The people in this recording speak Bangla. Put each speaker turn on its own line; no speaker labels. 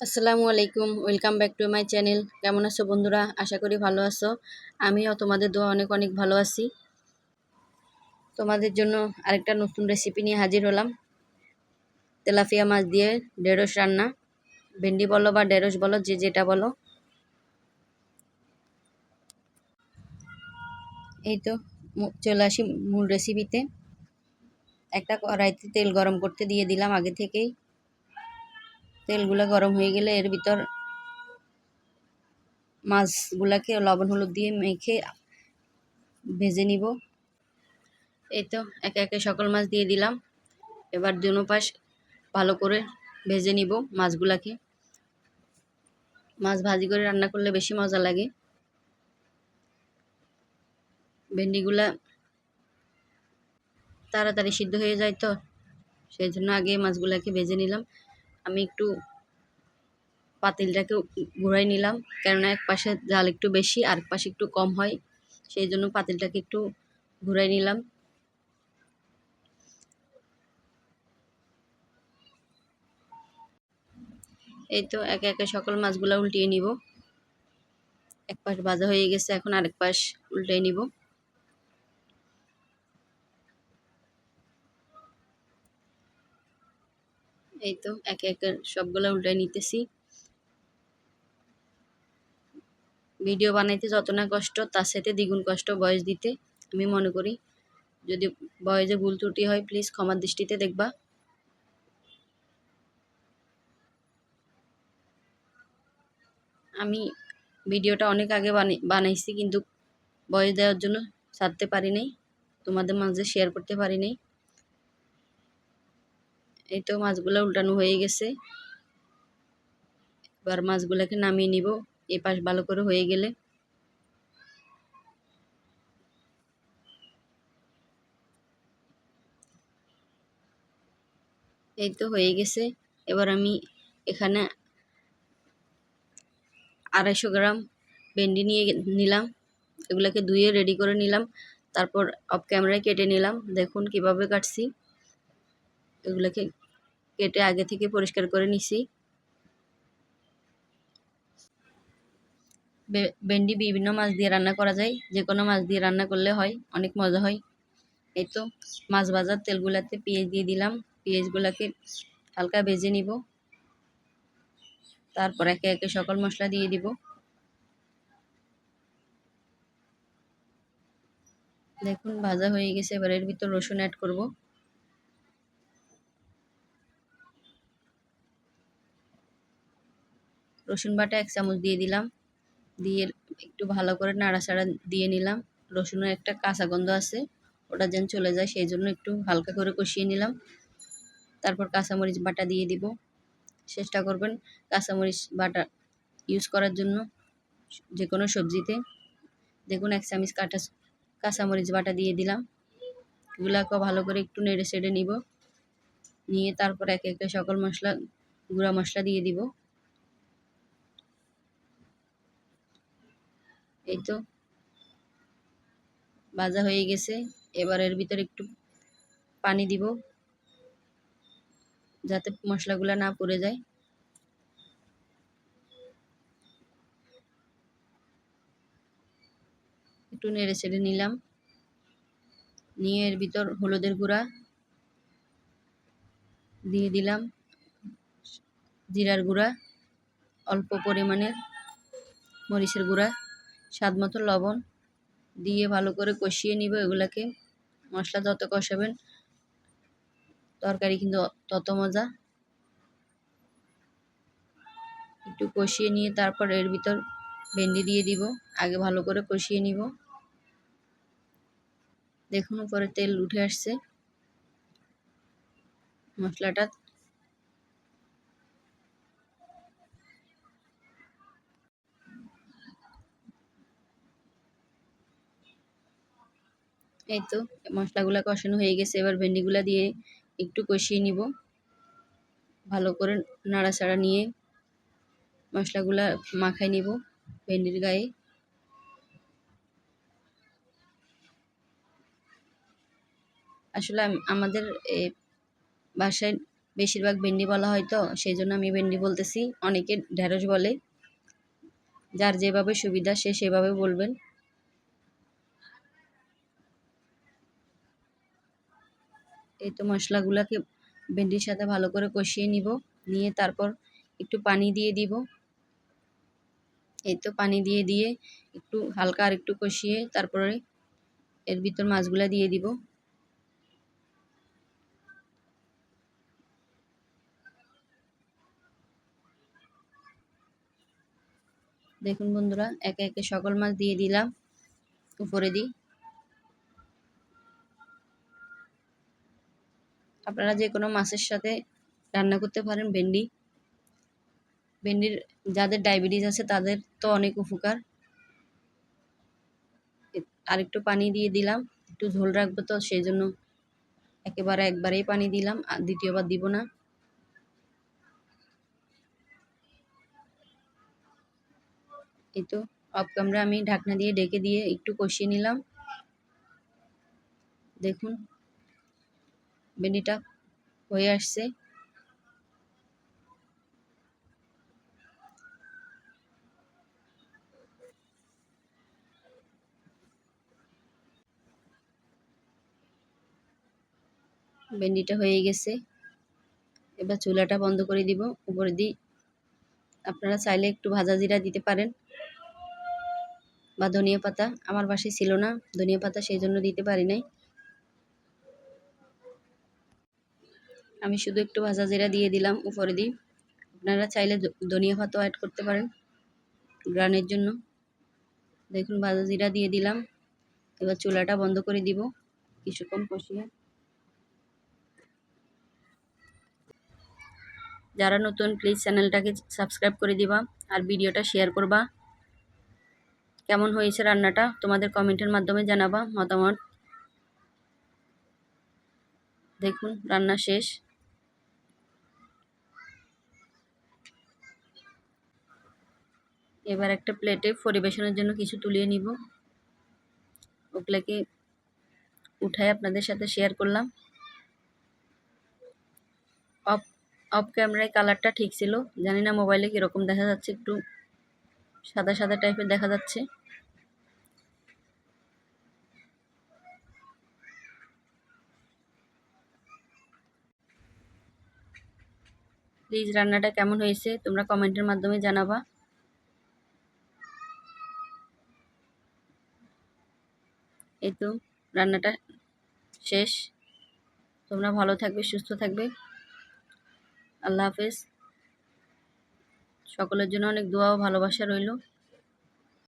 আসসালামু আলাইকুম, welcome back to my channel. কেমন আছো বন্ধুরা? আশা করি ভালো আছো। আমিও তোমাদের দোয়া অনেক অনেক ভালো আছি। তোমাদের জন্য আরেকটা নতুন রেসিপি নিয়ে হাজির হলাম। তেলাপিয়া মাছ দিয়ে ঢেঁড়স রান্না। ভেন্ডি বলো বা ঢেঁড়স বলো, যে যেটা বলো। এই তো চলে আসি মূল রেসিপিতে একটা কড়াইতে তেল গরম করতে দিয়ে দিলাম আগে থেকেই। তেলগুলো গরম হয়ে গেলে এর ভিতর মাছগুলাকে লবণ, হলুদ দিয়ে মেখে ভেজে নিব। এই তো, একে একে সকল মাছ দিয়ে দিলাম। এবার দুনো পাশ ভালো করে ভেজে নিব মাছগুলাকে। মাছ ভাজি করে রান্না করলে বেশি মজা লাগে। ভেন্ডিগুলা তাড়াতাড়ি সিদ্ধ হয়ে যায় তো, সেই জন্য আগে মাছগুলাকে ভেজে নিলাম। আমি একটু পাতিলটাকে ঘুরাই নিলাম। কেননা এক পাশে জাল একটু বেশি আর এক পাশে একটু কম হয়, সেই জন্য পাতিলটাকে একটু ঘুরাই নিলাম। এই তো একে একে সকল মাছগুলো উল্টিয়ে নিব। এক পাশ ভাজা হয়ে গেছে, এখন আরেক পাশ উল্টে নিব। এই তো একে একে সবগুলো উল্টে নিতেছি। ভিডিও বানাইতে যত না কষ্ট, তার সাথে দ্বিগুণ কষ্ট বয়স দিতে, আমি মনে করি। যদি বয়সে ভুল ত্রুটি হয় প্লিজ ক্ষমার দৃষ্টিতে দেখবা। আমি ভিডিওটা অনেক আগে বানাই, বানাইছি, কিন্তু বয়স দেওয়ার জন্য ছাড়তে পারি নাই। তোমাদের মাঝে শেয়ার করতে পারি নাই। এই তো মাছগুলো উল্টানো হয়ে গেছে। এবার মাছগুলোকে নামিয়ে নিব এই পাশ ভালো করে হয়ে গেলে। এই তো হয়ে গেছে। এবার আমি এখানে আড়াইশো গ্রাম ভেন্ডি নিয়ে নিলাম। এগুলাকে ধুয়ে রেডি করে নিলাম। তারপর অফ ক্যামেরায় কেটে নিলাম। দেখুন কীভাবে কাটছি। এগুলোকে কেটে আগে থেকে পরিষ্কার করে নিছি। ভেন্ডি বিভিন্ন মাছ দিয়ে রান্না করা যায় যে কোনো মাছ দিয়ে রান্না করলে হয়, অনেক মজা হয়। এই তো মাছ ভাজার তেলগুলাতে পেঁয়াজ দিয়ে দিলাম, পেঁয়াজগুলোকে হালকা ভেজে নিব। তারপর একে একে সকল মশলা দিয়ে দিব। দেখুন, ভাজা হয়ে গেছে, এবার এর ভিতর রসুন অ্যাড করব। রসুন বাটা এক চামচ দিয়ে দিলাম। দিয়ে একটু ভালো করে নাড়াচাড়া দিয়ে নিলাম। রসুনের একটা কাঁচা গন্ধ আছে, ওটা যেন চলে যায়, সেই জন্য একটু হালকা করে কষিয়ে নিলাম। তারপর কাঁচামরিচ বাটা দিয়ে দিব। চেষ্টা করবেন কাঁচামরিচ বাটা ইউজ করার জন্য যে কোনো সবজিতে। দেখুন, এক চামিচ কাঁটা কাঁচামরিচ বাটা দিয়ে দিলাম। এগুলাকে ভালো করে একটু নেড়ে সেড়ে নিব। নিয়ে তারপর একে একে সকল মশলা, গুঁড়া মশলা দিয়ে দিব। এই তো। ভাজা হয়ে গেছে। এবার এর ভিতরে একটু পানি দিব, যাতে মশলাগুলো না পড়ে যায়। একটু নেড়ে ছেড়ে নিলাম। নিয়ে এর ভিতর হলুদের গুঁড়া দিয়ে দিলাম। জিরার গুঁড়া, অল্প পরিমাণের মরিচের গুঁড়া। স্বাদ মতো লবণ দিয়ে ভালো করে কষিয়ে নিব এগুলাকে। মশলা যত কষাবেন, তরকারি কিন্তু তত মজা। একটু কষিয়ে নিয়ে তারপর এর ভিতর ভেন্ডি দিয়ে দিব, আগে ভালো করে কষিয়ে নিব। দেখুন উপরে তেল উঠে আসছে। মশলাটা এই তো, মশলাগুলো কষানো হয়ে গেছে, এবার ভেন্ডিগুলো দিয়ে একটু কষিয়ে নিব। ভালো করে নাড়াচাড়া নিয়ে মশলাগুলো মাখাই নিব ভেন্ডির গায়ে। আসলে আমাদের বাসায় বেশিরভাগ ভেন্ডি বলা হয় তো, সেই জন্য আমি ভেন্ডি বলতেছি, অনেকে ঢেঁড়স বলে। যার যেভাবে সুবিধা সে সেভাবে বলবেন। এই তো মশলাগুলোকে ভেন্ডির সাথে ভালো করে কষিয়ে নিব। নিয়ে তারপর একটু পানি দিয়ে দিব। এই তো পানি দিয়ে দিয়ে একটু হালকা আর একটু কষিয়ে তারপরে এর ভিতর মাছগুলা দিয়ে দিব। দেখুন বন্ধুরা, একে একে সকল মাছ দিয়ে দিলাম। উপরে দিই। আপনারা যে কোনো মাছের সাথে রান্না করতে পারেন, ভেন্ডি। ভেন্ডির যাদের ডায়াবেটিস আছে, তাদের তো অনেক উপকার। আর একটু পানি দিয়ে দিলাম, একটু ঝোল রাখব তো, সেই জন্য একেবারে একবারেই পানি দিলাম, আর দ্বিতীয়বার দিব না। এই তো, অফ ক্যামেরা আমি ঢাকনা দিয়ে ডেকে দিয়ে একটু কষিয়ে নিলাম। দেখুন ভেন্ডিটা হয়ে আসছে। ভেন্ডিটা হয়ে গেছে। এবার চুলাটা বন্ধ করে দিব, উপরে দিই। আপনারা চাইলে একটু ভাজা জিরা দিতে পারেন বা ধনিয়া পাতা। আমার বাসায় ছিল না, ধনিয়া পাতা সেই জন্য দিতে পারি নাই। আমি শুধু একটু ভাজা জিরা দিয়ে দিলাম উপরে দিই আপনারা চাইলে ধনিয়া পাতাও অ্যাড করতে পারেন গ্রানের জন্য। দেখুন ভাজা জিরা দিয়ে দিলাম। এবার চুলাটা বন্ধ করে দিব কিছুক্ষণ কষিয়ে। যারা নতুন প্লিজ চ্যানেলটাকে সাবস্ক্রাইব করে দিবা আর ভিডিওটা শেয়ার করবা। কেমন হয়েছে রান্নাটা তোমাদের কমেন্টের মাধ্যমে জানাবা মতামত। দেখুন, রান্না শেষ। এবার একটা প্লেটে পরিবেশনের জন্য কিছু তুলিয়ে নিব। ওগুলোকে উঠায় আপনাদের সাথে শেয়ার করলাম। অফ অফ ক্যামেরায় কালারটা ঠিক ছিল। জানি না মোবাইলে কীরকম দেখা যাচ্ছে, একটু সাদা সাদা টাইপের দেখা যাচ্ছে। প্লিজ রান্নাটা কেমন হয়েছে, তোমরা কমেন্টের মাধ্যমে জানাবা। এই তো রান্নাটা শেষ। তোমরা ভালো থাকবে, সুস্থ থাকবে। আল্লাহ হাফেজ। সকলের জন্য অনেক দোয়া ও ভালোবাসা রইল।